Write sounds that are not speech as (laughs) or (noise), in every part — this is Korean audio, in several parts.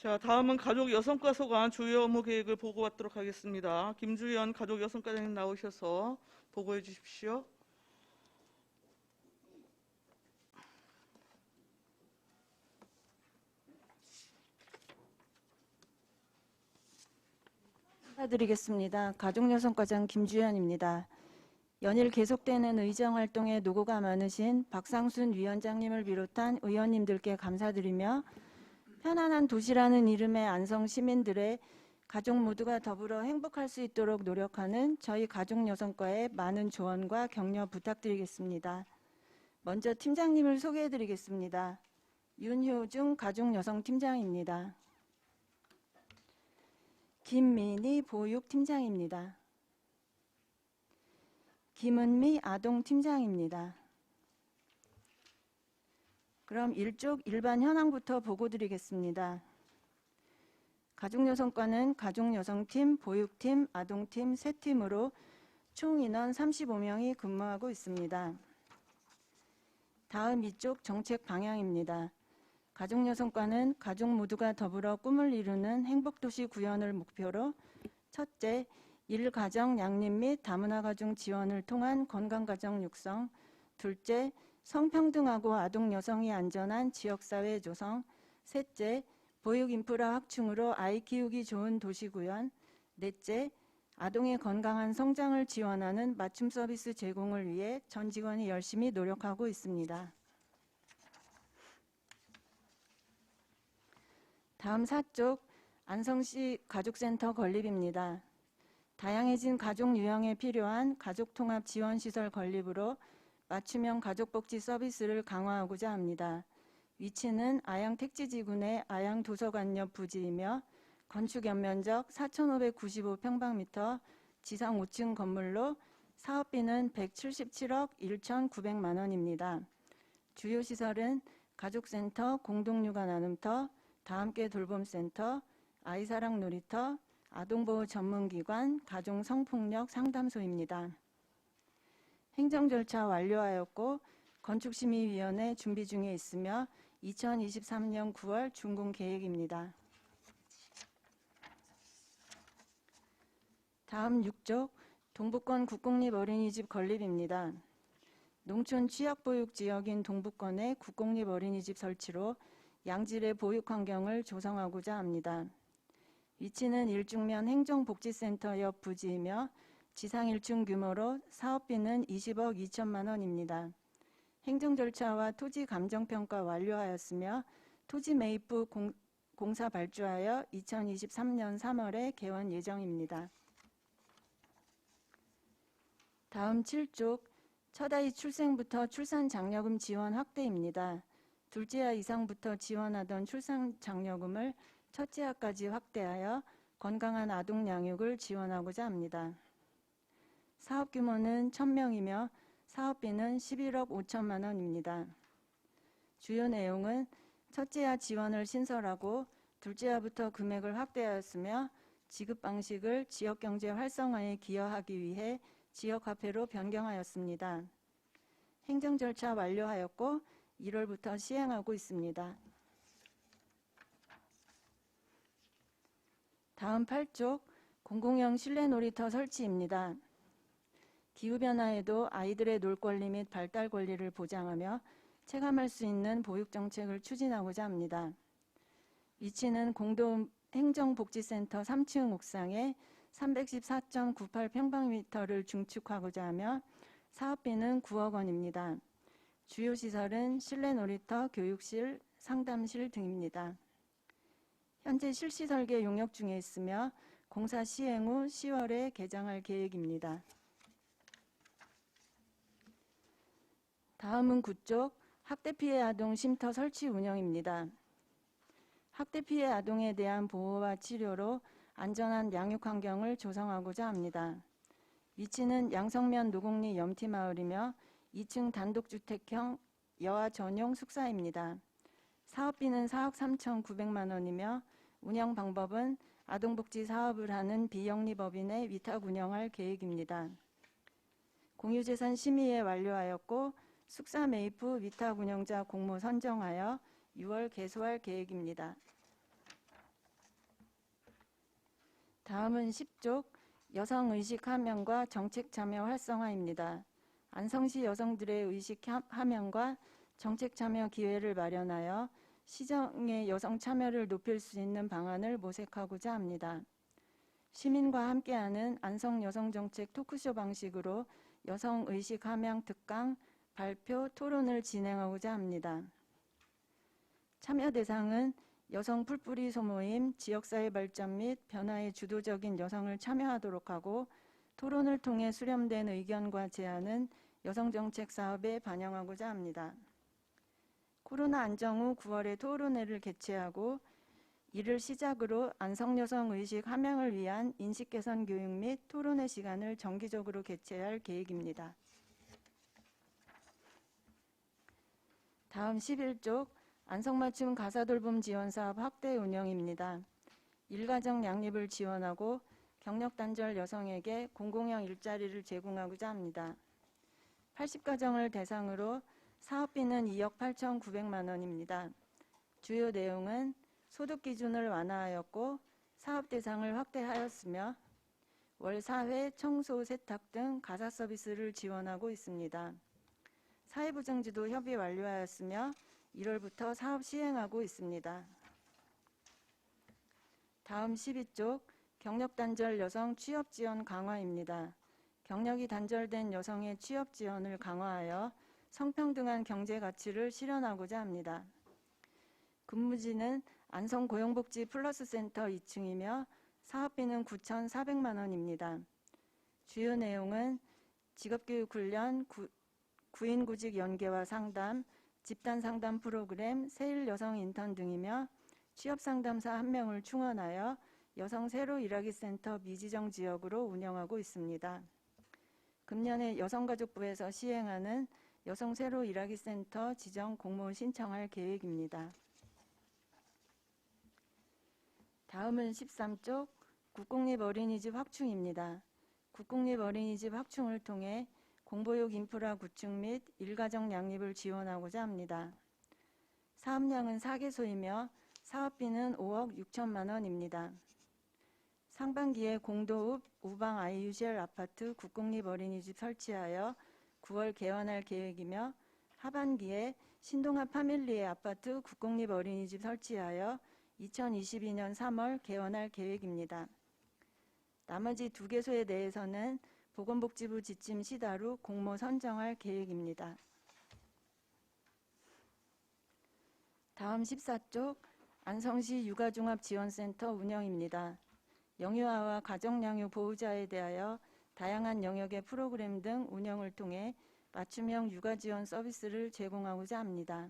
자, 다음은 가족 여성과 소관 주요 업무 계획을 보고받도록 하겠습니다. 김주연 가족 여성과장님 나오셔서 보고해 주십시오. 인사드리겠습니다. 가족여성과장 김주연입니다. 연일 계속되는 의정 활동에 노고가 많으신 박상순 위원장님을 비롯한 의원님들께 감사드리며 편안한 도시라는 이름의 안성 시민들의 가족 모두가 더불어 행복할 수 있도록 노력하는 저희 가족 여성과의 많은 조언과 격려 부탁드리겠습니다. 먼저 팀장님을 소개해드리겠습니다. 윤효중 가족 여성 팀장입니다. 김민희 보육 팀장입니다. 김은미 아동 팀장입니다. 그럼 일족 일반 현황부터 보고 드리겠습니다. 가족여성과는 가족여성팀, 보육팀, 아동팀 세 팀으로 총 인원 35명이 근무하고 있습니다. 다음 이쪽 정책 방향입니다. 가족여성과는 가족 모두가 더불어 꿈을 이루는 행복도시 구현을 목표로 첫째, 일가정 양립 및 다문화 가정 지원을 통한 건강가정 육성, 둘째, 성평등하고 아동 여성이 안전한 지역사회 조성, 셋째, 보육 인프라 확충으로 아이 키우기 좋은 도시 구현, 넷째, 아동의 건강한 성장을 지원하는 맞춤 서비스 제공을 위해 전 직원이 열심히 노력하고 있습니다. 다음 사쪽 안성시 가족센터 건립입니다. 다양해진 가족 유형에 필요한 가족통합 지원시설 건립으로 맞춤형 가족복지 서비스를 강화하고자 합니다. 위치는 아양 택지지구내 아양 도서관 옆 부지이며 건축 연면적 4,595평방미터 지상 5층 건물로 사업비는 177억 1,900만 원입니다. 주요 시설은 가족센터, 공동육아 나눔터, 다함께 돌봄센터, 아이사랑 놀이터, 아동보호 전문기관, 가정성폭력 상담소입니다. 행정 절차 완료하였고 건축심의위원회 준비 중에 있으며 2023년 9월 준공 계획입니다. 다음 6쪽 동북권 국공립 어린이집 건립입니다. 농촌 취약보육 지역인 동북권의 국공립 어린이집 설치로 양질의 보육 환경을 조성하고자 합니다. 위치는 일중면 행정복지센터 옆 부지이며 지상 1층 규모로 사업비는 20억 2천만 원입니다. 행정 절차와 토지 감정평가 완료하였으며 토지 매입부 공, 공사 발주하여 2023년 3월에 개원 예정입니다. 다음 7쪽 첫 아이 출생부터 출산 장려금 지원 확대입니다. 둘째 아 이상부터 지원하던 출산 장려금을 첫째 아까지 확대하여 건강한 아동 양육을 지원하고자 합니다. 사업 규모는 1000명이며 사업비는 11억 5천만 원입니다. 주요 내용은 첫째아 지원을 신설하고 둘째아부터 금액을 확대하였으며 지급 방식을 지역 경제 활성화에 기여하기 위해 지역 화폐로 변경하였습니다. 행정 절차 완료하였고 1월부터 시행하고 있습니다. 다음 8쪽 공공형 실내 놀이터 설치입니다. 기후변화에도 아이들의 놀 권리 및 발달 권리를 보장하며 체감할 수 있는 보육 정책을 추진하고자 합니다. 위치는 공동 행정복지센터 3층 옥상에 314.98평방미터를 중축하고자 하며 사업비는 9억 원입니다. 주요 시설은 실내 놀이터, 교육실, 상담실 등입니다. 현재 실시 설계 용역 중에 있으며 공사 시행 후 10월에 개장할 계획입니다. 다음은 구쪽 학대 피해 아동 쉼터 설치 운영입니다. 학대 피해 아동에 대한 보호와 치료로 안전한 양육 환경을 조성하고자 합니다. 위치는 양성면 노곡리 염티마을이며 2층 단독주택형 여아 전용 숙사입니다. 사업비는 4억 3,900만 원이며 운영 방법은 아동복지 사업을 하는 비영리법인의 위탁 운영할 계획입니다. 공유재산 심의에 완료하였고 숙사 매입 후 위탁 운영자 공모 선정하여 6월 개소할 계획입니다. 다음은 10쪽 여성 의식 함양과 정책 참여 활성화입니다. 안성시 여성들의 의식 함- 함양과 정책 참여 기회를 마련하여 시정의 여성 참여를 높일 수 있는 방안을 모색하고자 합니다. 시민과 함께하는 안성 여성정책 토크쇼 방식으로 여성 의식 함양 특강, 발표, 토론을 진행하고자 합니다. 참여 대상은 여성 풀뿌리 소모임, 지역사회 발전 및 변화에 주도적인 여성을 참여하도록 하고 토론을 통해 수렴된 의견과 제안은 여성정책 사업에 반영하고자 합니다. 코로나 안정 후 9월에 토론회를 개최하고 이를 시작으로 안성여성의식 함양을 위한 인식 개선 교육 및 토론회 시간을 정기적으로 개최할 계획입니다. 다음 11쪽 안성맞춤 가사돌봄 지원 사업 확대 운영입니다. 일가정 양립을 지원하고 경력 단절 여성에게 공공형 일자리를 제공하고자 합니다. 80가정을 대상으로 사업비는 2억 8,900만 원입니다. 주요 내용은 소득 기준을 완화하였고 사업 대상을 확대하였으며 월 사회, 청소, 세탁 등 가사 서비스를 지원하고 있습니다. 사회부정지도 협의 완료하였으며 1월부터 사업 시행하고 있습니다. 다음 12쪽 경력 단절 여성 취업 지원 강화입니다. 경력이 단절된 여성의 취업 지원을 강화하여 성평등한 경제 가치를 실현하고자 합니다. 근무지는 안성 고용복지 플러스 센터 2층이며 사업비는 9,400만 원입니다. 주요 내용은 직업교육 훈련, 구, 구인 구직 연계와 상담, 집단 상담 프로그램, 세일 여성 인턴 등이며 취업 상담사 한 명을 충원하여 여성 새로 일하기 센터 미지정 지역으로 운영하고 있습니다. 금년에 여성가족부에서 시행하는 여성 새로 일하기 센터 지정 공모 신청할 계획입니다. 다음은 13쪽 국공립 어린이집 확충입니다. 국공립 어린이집 확충을 통해 공보육 인프라 구축 및 일가정 양립을 지원하고자 합니다. 사업량은 4개소이며 사업비는 5억 6천만 원입니다. 상반기에 공도읍 우방 아이유시엘 아파트 국공립 어린이집 설치하여 9월 개원할 계획이며 하반기에 신동합 파밀리의 아파트 국공립 어린이집 설치하여 2022년 3월 개원할 계획입니다. 나머지 두 개소에 대해서는 보건복지부 지침 시다루 공모 선정할 계획입니다. 다음 14쪽 안성시 육아종합지원센터 운영입니다. 영유아와 가정양육 보호자에 대하여 다양한 영역의 프로그램 등 운영을 통해 맞춤형 육아지원 서비스를 제공하고자 합니다.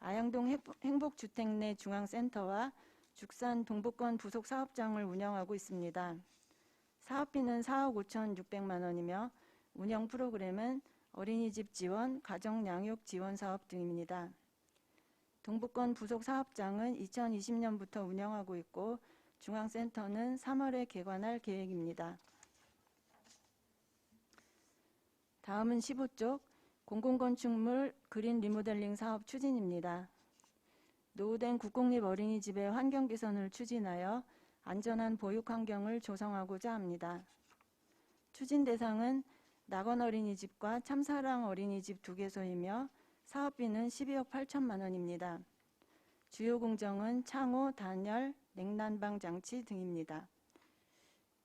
아양동 행복주택 내 중앙센터와 죽산 동북권 부속 사업장을 운영하고 있습니다. 사업비는 4억 5천6백만 원이며 운영 프로그램은 어린이집 지원, 가정 양육 지원 사업 등입니다. 동북권 부속 사업장은 2020년부터 운영하고 있고 중앙센터는 3월에 개관할 계획입니다. 다음은 15쪽 공공건축물 그린 리모델링 사업 추진입니다. 노후된 국공립 어린이집의 환경 개선을 추진하여 안전한 보육 환경을 조성하고자 합니다. 추진 대상은 낙원 어린이집과 참사랑 어린이집 두 개소이며 사업비는 12억 8천만 원입니다. 주요 공정은 창호, 단열, 냉난방 장치 등입니다.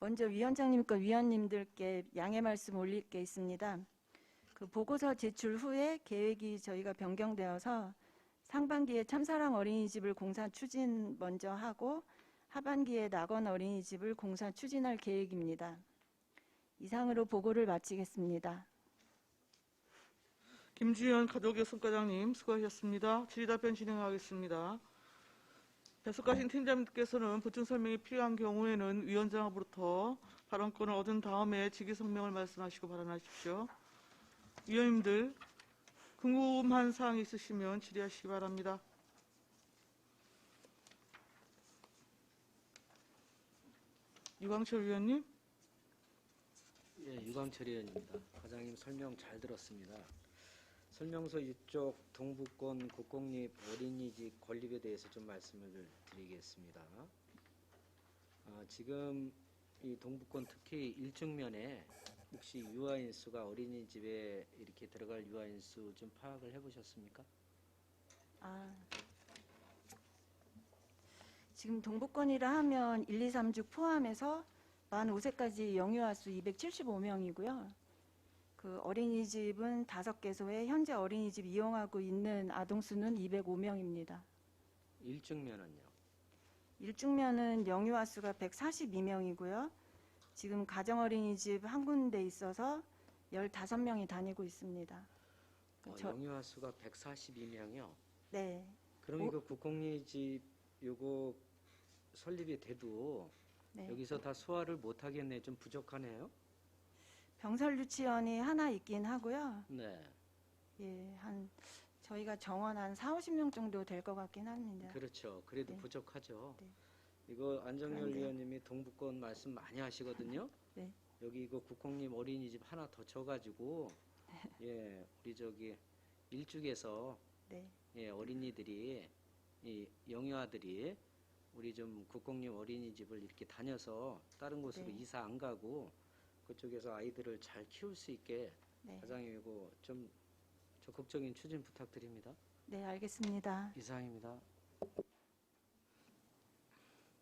먼저 위원장님과 위원님들께 양해 말씀 올릴 게 있습니다. 그 보고서 제출 후에 계획이 저희가 변경되어서 상반기에 참사랑 어린이집을 공사 추진 먼저 하고 하반기에 낙원 어린이집을 공사 추진할 계획입니다. 이상으로 보고를 마치겠습니다. 김주현 가족여성과장님 수고하셨습니다. 질의답변 진행하겠습니다. 배석하신 팀장님께서는 보충 설명이 필요한 경우에는 위원장으로부터 발언권을 얻은 다음에 직위 성명을 말씀하시고 발언하십시오. 위원님들 궁금한 사항 있으시면 질의하시기 바랍니다. 유광철 위원님. 예, 유광철 의원입니다. 과장님 설명 잘 들었습니다. 설명서 6쪽 동북권 국공립 어린이집 건립에 대해서 좀 말씀을 드리겠습니다. 아, 지금 이 동북권 특히 일중면에 혹시 유아인 수가 어린이집에 이렇게 들어갈 유아인 수 좀 파악을 해보셨습니까? 아, 지금 동북권이라 하면 1, 2, 3주 포함해서 만 5세까지 영유아 수 275명이고요. 그 어린이집은 5개소에 현재 어린이집 이용하고 있는 아동 수는 205명입니다. 일중면은요. 일중면은 영유아 수가 142명이고요. 지금 가정 어린이집 한 군데 있어서 15명이 다니고 있습니다. 어, 저- 영유아 수가 142명이요. 네. 그럼 어? 이거 국공립집 요거 설립이 돼도 네. 여기서 다 소화를 못 하겠네. 좀 부족하네요. 병설 유치원이 하나 있긴 하고요. 네. 예, 한 저희가 정원 한 4, 50명 정도 될 것 같긴 합니다. 그렇죠. 그래도 네. 부족하죠. 네. 이거 안정열 그런데- 위원님이 동북권 말씀 많이 하시거든요. (laughs) 네. 여기 이거 국공립 어린이집 하나 더 쳐가지고 (laughs) 예 우리 저기 일죽에서 네. 예 어린이들이 이 영유아들이 우리 좀 국공립 어린이집을 이렇게 다녀서 다른 곳으로 네. 이사 안 가고 그쪽에서 아이들을 잘 키울 수 있게 네. 과장님 이거 좀 적극적인 추진 부탁드립니다. 네, 알겠습니다. 이상입니다.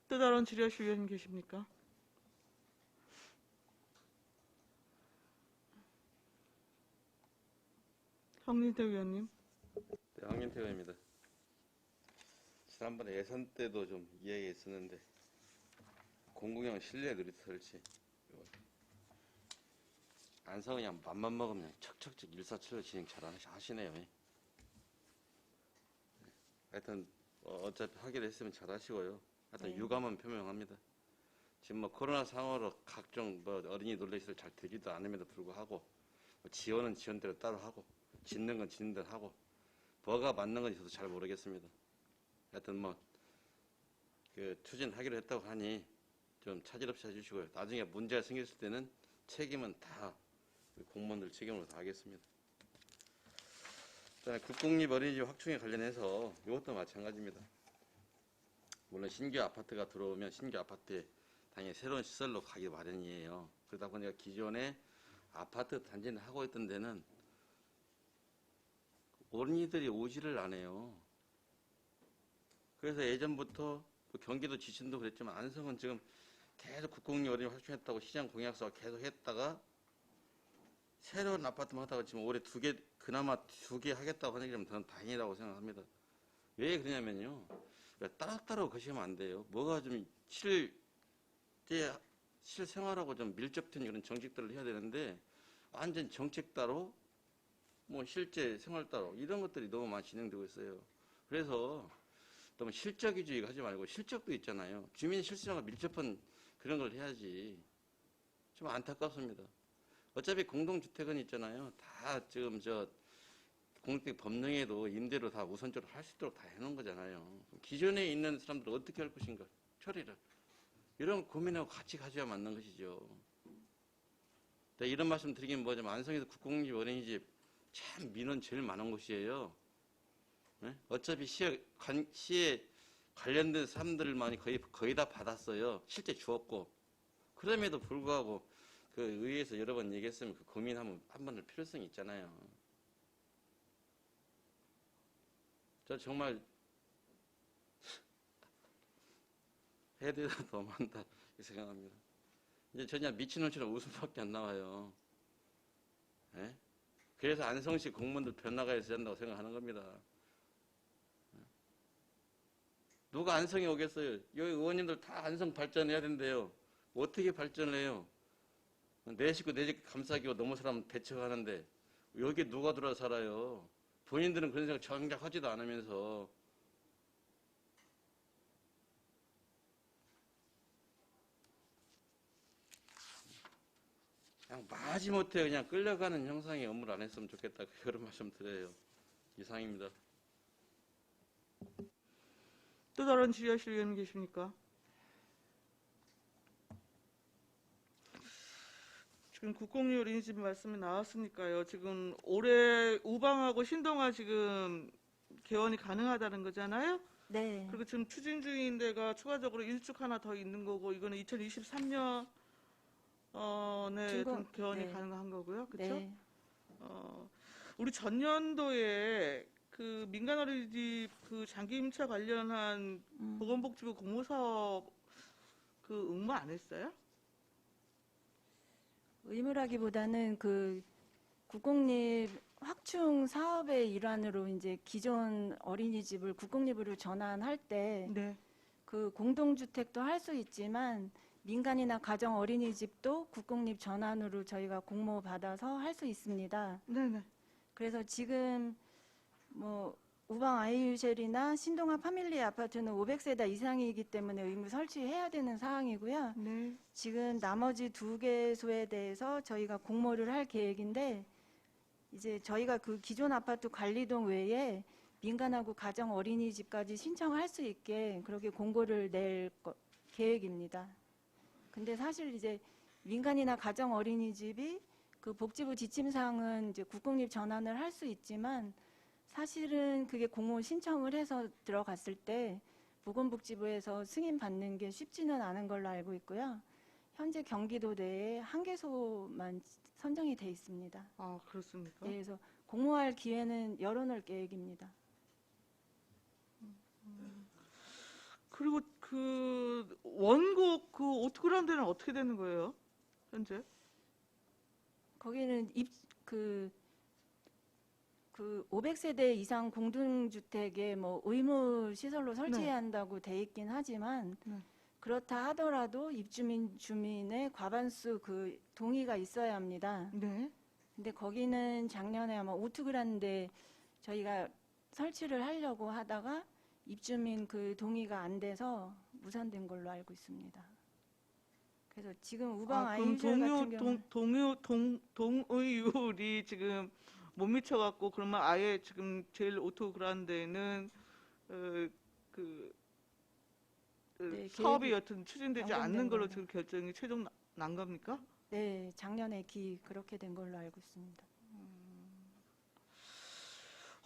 또 다른 질의하실 의원님 계십니까? 황민태 의원님. 네, 황민태 의원입니다. 지난번에 예산 때도 좀 이야기했었는데 공공형 실내 놀이터 설치 안서 그냥 맘만 먹으면 척척척 일사천리 진행 잘 하시- 하시네요. 예. 네. 하여튼 어, 어차피 하기로 했으면 잘 하시고요. 하여튼 네. 유감은 표명합니다. 지금 뭐 코로나 상황으로 각종 뭐 어린이 놀이시설 잘 되지도 않음에도 불구하고 뭐 지원은 지원대로 따로 하고 짓는 건 짓는 대로 하고 뭐가 맞는 건지 저도 잘 모르겠습니다. 하여튼 뭐, 그, 추진하기로 했다고 하니 좀 차질 없이 해주시고요. 나중에 문제가 생겼을 때는 책임은 다 공무원들 책임으로 다 하겠습니다. 자, 국공립 어린이집 확충에 관련해서 이것도 마찬가지입니다. 물론 신규 아파트가 들어오면 신규 아파트에 당연히 새로운 시설로 가기 마련이에요. 그러다 보니까 기존에 아파트 단지를 하고 있던 데는 어린이들이 오지를 않아요. 그래서 예전부터 뭐 경기도 지친도 그랬지만 안성은 지금 계속 국공립 어린이 확충했다고 시장 공약서 계속 했다가 새로운 아파트만 하다가 지금 올해 두 개, 그나마 두 개 하겠다고 하는 게 저는 다행이라고 생각합니다. 왜 그러냐면요. 그러니까 따로따로 거시면 안 돼요. 뭐가 좀 실제, 실생활하고 좀 밀접된 이런 정책들을 해야 되는데 완전 정책 따로 뭐 실제 생활 따로 이런 것들이 너무 많이 진행되고 있어요. 그래서 너무 실적 위주의 하지 말고 실적도 있잖아요. 주민 실생활과 밀접한 그런 걸 해야지. 좀 안타깝습니다. 어차피 공동주택은 있잖아요. 다 지금 저 공주택 법령에도 임대로 다 우선적으로 할 수 있도록 다 해놓은 거잖아요. 기존에 있는 사람들 어떻게 할 것인가 처리를 이런 고민하고 같이 가져야 맞는 것이죠. 네, 이런 말씀 드리긴 뭐냐면 안성에서 국공립 어린이집 참 민원 제일 많은 곳이에요. 네? 어차피 시에, 관, 시에 관련된 사람들만이 거의, 거의 다 받았어요. 실제 주었고. 그럼에도 불구하고 그 의회에서 여러 번 얘기했으면 그 고민하면 한 번 할 필요성이 있잖아요. 저 정말 해야 되다 너무한다 생각합니다. 이제 전혀 미친놈처럼 웃음밖에 안 나와요. 예? 그래서 안성시 공무원들 변화가 있어야 한다고 생각하는 겁니다. 누가 안성에 오겠어요? 여기 의원님들 다 안성 발전해야 된대요. 어떻게 발전을 해요? 내 식구 내 집 감싸기고 너무 사람 배척하는데 여기 누가 들어와 살아요? 본인들은 그런 생각 정작 하지도 않으면서 그냥 마지못해 그냥 끌려가는 형상의 업무를 안 했으면 좋겠다 그런 (laughs) 말씀 드려요. 이상입니다. 또 다른 질의하실 의원님 계십니까? 지금 국공립 어린이집 말씀이 나왔으니까요. 지금 올해 우방하고 신동아 지금 개원이 가능하다는 거잖아요. 네. 그리고 지금 추진 중인 데가 추가적으로 일축 하나 더 있는 거고 이거는 2023년 어에 준공- 개원이 네. 가능한 거고요. 그렇죠? 네. 어, 우리 전년도에 그 민간 어린이집 그 장기 임차 관련한 음. 보건복지부 공모사업 그 응모 안 했어요? 의무라기보다는 그 국공립 확충 사업의 일환으로 이제 기존 어린이집을 국공립으로 전환할 때 네. 그 공동주택도 할 수 있지만 민간이나 가정 어린이집도 국공립 전환으로 저희가 공모 받아서 할 수 있습니다. 네네. 그래서 지금 뭐 우방 아이유쉘이나 신동아 파밀리 아파트는 500세대 이상이기 때문에 의무 설치해야 되는 사항이고요. 네. 지금 나머지 두 개소에 대해서 저희가 공모를 할 계획인데 이제 저희가 그 기존 아파트 관리동 외에 민간하고 가정 어린이집까지 신청할 수 있게 그렇게 공고를 낼 거- 계획입니다. 근데 사실 이제 민간이나 가정 어린이집이 그 복지부 지침상은 이제 국공립 전환을 할 수 있지만 사실은 그게 공모 신청을 해서 들어갔을 때 보건복지부에서 승인 받는 게 쉽지는 않은 걸로 알고 있고요. 현재 경기도 내에 한 개소만 선정이 돼 있습니다. 아 그렇습니까? 네, 그래서 공모할 기회는 열어놓을 계획입니다. 그리고 그 원곡 그 오토그라운 데는 어떻게 되는 거예요? 현재? 거기는 입, 그, 그 500세대 이상 공동주택에 뭐 의무 시설로 설치해야 한다고 돼 있긴 하지만 네. 그렇다 하더라도 입주민 주민의 과반수 그 동의가 있어야 합니다. 네. 근데 거기는 작년에 아마 오투그란데 저희가 설치를 하려고 하다가 입주민 그 동의가 안 돼서 무산된 걸로 알고 있습니다. 그래서 지금 우방 아, 아, 동요 같은 경우 동 동요 동 동의율이 지금 못 미쳐갖고 그러면 아예 지금 제일 오토 그란데는 어, 그, 그 네, 사업이 여튼 추진되지 않는 걸로. 지금 결정이 최종 나- 난 겁니까? 네 작년에 기 그렇게 된 걸로 알고 있습니다.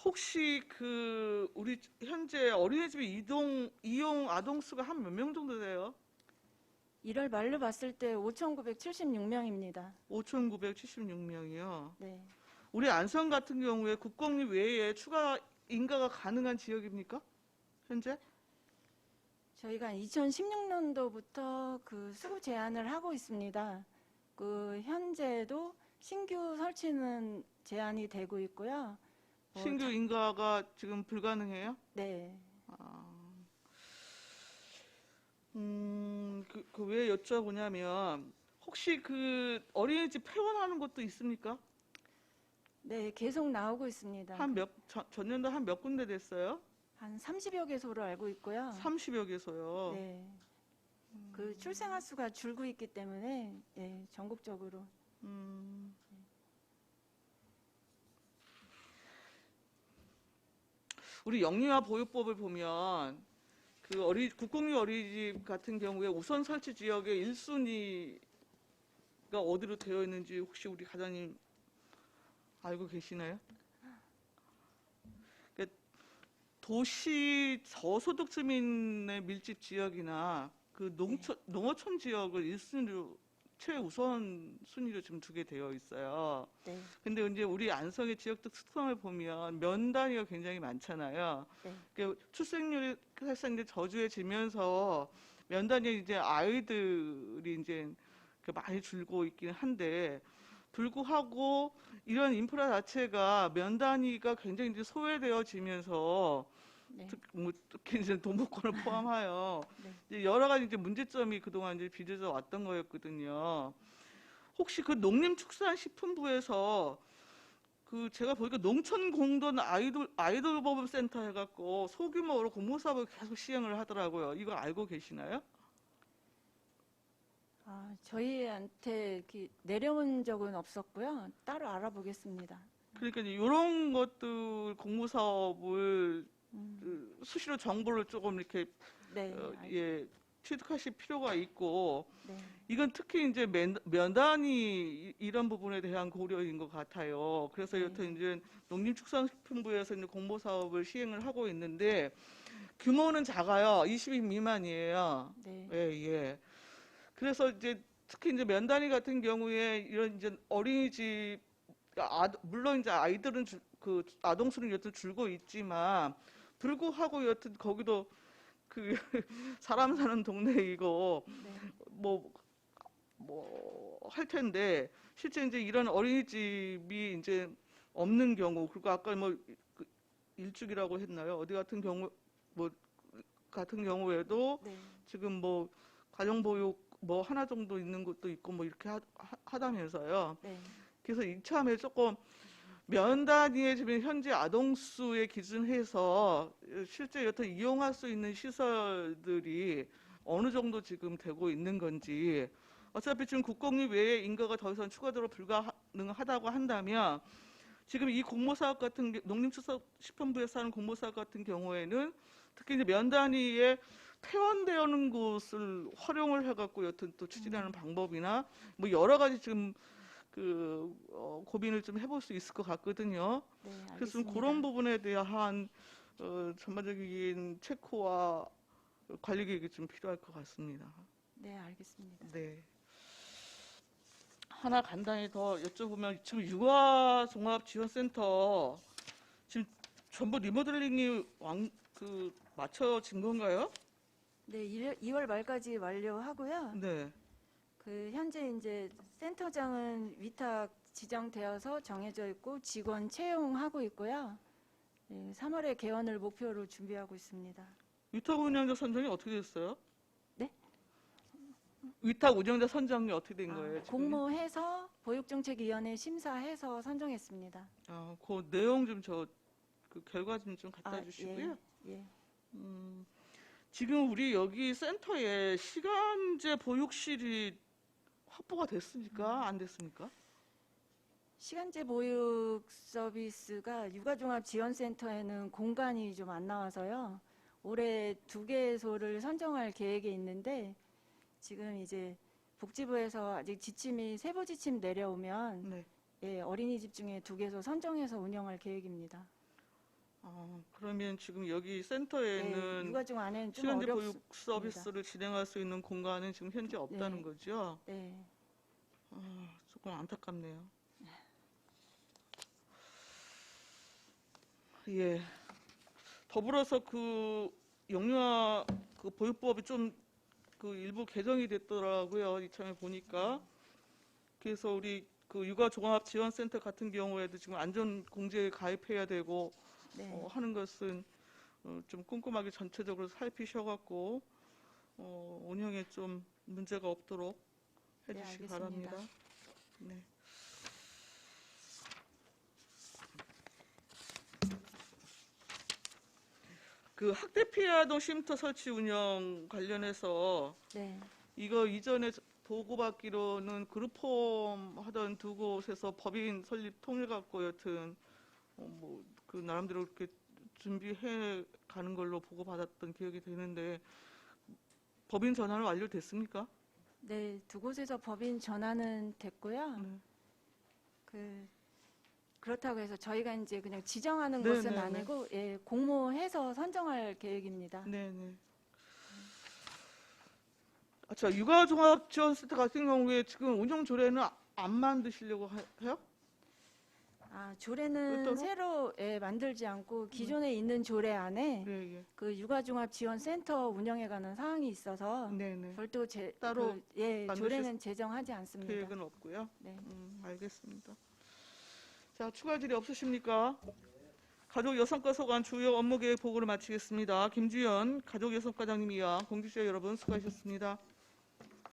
혹시 그 우리 현재 어린이집 이동 이용 아동 수가 한 몇 명 정도 돼요? 1월 말로 봤을 때 5,976명입니다. 5,976명이요. 네. 우리 안성 같은 경우에 국공립 외에 추가 인가가 가능한 지역입니까? 현재? 저희가 2016년도부터 그 수구 제한을 하고 있습니다. 그 현재도 신규 설치는 제한이 되고 있고요. 뭐 신규 자- 인가가 지금 불가능해요? 네. 음, 그, 그 왜 여쭤보냐면, 혹시 그 어린이집 폐원하는 곳도 있습니까? 네, 계속 나오고 있습니다. 한 몇, 전, 전년도 한 몇 군데 됐어요? 한 30여 개소로 알고 있고요. 30여 개소요. 네. 그 출생아 수가 줄고 있기 때문에 예, 전국적으로 음. 우리 영유아 보육법을 보면 그 어리 국공립 어린이집 같은 경우에 우선 설치 지역의 1순위가 어디로 되어 있는지 혹시 우리 과장님 알고 계시나요? 그 도시 저소득 주민의 밀집 지역이나 그 농촌 농어촌 지역을 1순위로 최우선 순위로 지금 두게 되어 있어요. 네. 근데 이제 우리 안성의 지역적 특성을 보면 면 단위가 굉장히 많잖아요. 네. 그 출생률이 사실상 이제 저조해지면서 면 단위 이제 아이들이 이제 그 많이 줄고 있긴 한데 불구하고 이런 인프라 자체가 면 단위가 굉장히 이제 소외되어지면서 네. 특, 뭐 특히 이제 동북권을 (laughs) 포함하여 네. 이제 여러 가지 이제 문제점이 그동안 이제 빚어져 왔던 거였거든요. 혹시 그 농림축산식품부에서 그 제가 보니까 농촌 공동 아이돌 아이돌 보험 센터 해갖고 소규모로 공모 사업을 계속 시행을 하더라고요. 이거 알고 계시나요? 아, 저희한테 이렇게 내려온 적은 없었고요. 따로 알아보겠습니다. 그러니까 이런 것들 공모 사업을 음, 그 수시로 정보를 조금 이렇게 네. 어, 알- 예 취득하실 필요가 있고 네. 이건 특히 이제 면, 면단이 이- 이런 부분에 대한 고려인 것 같아요. 그래서 네. 여튼 이제 농림축산식품부에서 이제 공모 사업을 시행을 하고 있는데 규모는 작아요. 20인 미만이에요. 네. 예, 예. 그래서 이제 특히 이제 면단위 같은 경우에 이런 이제 어린이집 아, 물론 이제 아이들은 줄- 그 아동 수는 여튼 줄고 있지만 불구하고 여튼 거기도 그 (laughs) 사람 사는 동네이고 네. 뭐뭐 할 텐데 실제 이제 이런 어린이집이 이제 없는 경우 그리고 아까 뭐 그 일주기라고 했나요? 어디 같은 경우 뭐 같은 경우에도 네. 지금 뭐 가정보육 뭐 하나 정도 있는 곳도 있고 뭐 이렇게 하, 다면서요 네. 그래서 이참에 조금 면 단위의 지금 현재 아동 수에 기준해서 실제 여튼 이용할 수 있는 시설들이 어느 정도 지금 되고 있는 건지 어차피 지금 국공립 외에 인가가 더 이상 추가적으로 불가능하다고 한다면 지금 이 공모사업 같은 게- 농림축산식품부에서 하는 공모사업 같은 경우에는 특히 이제 면 단위의 퇴원되는 곳을 활용을 해갖고 여튼 또 추진하는 방법이나 뭐 여러 가지 지금 그 어, 고민을 좀 해볼 수 있을 것 같거든요. 네. 그래서 좀. 그런 부분에 대한 어, 전반적인 체크와 관리 계획이 좀 필요할 것 같습니다. 네, 알겠습니다. 네. 하나 간단히 더 여쭤보면 지금 육아 종합 지원 센터 지금 전부 리모델링이 왕, 그 맞춰진 건가요? 네, 2월 말까지 완료하고요. 네. 그 현재 이제 센터장은 위탁 지정되어서 정해져 있고 직원 채용하고 있고요. 네, 3월에 개원을 목표로 준비하고 있습니다. 위탁 운영자 선정이 어떻게 됐어요? 네? 위탁 운영자 선정이 어떻게 된 아, 거예요? 지금? 공모해서 보육정책위원회 심사해서 선정했습니다. 아, 그 내용 좀 저 그 결과 좀 좀 갖다 아, 주시고요. 예, 예. 음, 지금 우리 여기 센터에 시간제 보육실이 확보가 됐습니까? 안 됐습니까? 시간제 보육 서비스가 육아종합지원센터에는 공간이 좀 안 나와서요. 올해 두 개소를 선정할 계획이 있는데 지금 이제 복지부에서 아직 지침이 세부 지침 내려오면 네. 예, 어린이집 중에 두 개소 선정해서 운영할 계획입니다. 아, 그러면 지금 여기 예, 센터에는 육아중 안에는 좀 어렵습니다. 보육 서비스를 진행할 수 있는 공간은 지금 현재 없다는 네. 거죠? 네, 아, 조금 안타깝네요. 예. 더불어서 그 영유아 그 보육법이 좀 그 일부 개정이 됐더라고요. 이참에 보니까. 그래서 우리 그 육아종합지원센터 같은 경우에도 지금 안전공제에 가입해야 되고 네, 어, 하는 것은 어, 좀 꼼꼼하게 전체적으로 살피셔갖고 어, 운영에 좀 문제가 없도록 네, 해주시기 알겠습니다. 바랍니다. 네. 그 학대 피해 아동 쉼터 설치 운영 관련해서 네, 이거 이전에 보고받기로는 그룹홈 하던 두 곳에서 법인 설립 통일 갖고 여튼 어, 뭐 그 나름대로 이렇게 준비해 가는 걸로 보고받았던 기억이 되는데 법인 전환은 완료됐습니까? 네, 두 곳에서 법인 전환은 됐고요. 네. 그 그렇다고 해서 저희가 이제 그냥 지정하는 네, 것은 네, 네. 아니고 예, 공모해서 선정할 계획입니다. 네 네. 아, 자, 육아종합지원센터 같은 경우에 지금 운영 조례는 아- 안 만드시려고 하- 해요? 아, 조례는 별도로? 새로 예, 만들지 않고 기존에 있는 조례 안에 네, 예. 그 육아종합지원센터 운영에 관한 사항이 있어서 네네. 별도 제, 따로 그, 예, 만드실 조례는 제정하지 않습니다. 계획은 없고요. 네. 음, 알겠습니다. 자, 추가 질의 없으십니까? 가족 여성과 소관 주요 업무 계획 보고를 마치겠습니다. 김주연 가족 여성과장님이야 공직자 여러분 수고하셨습니다.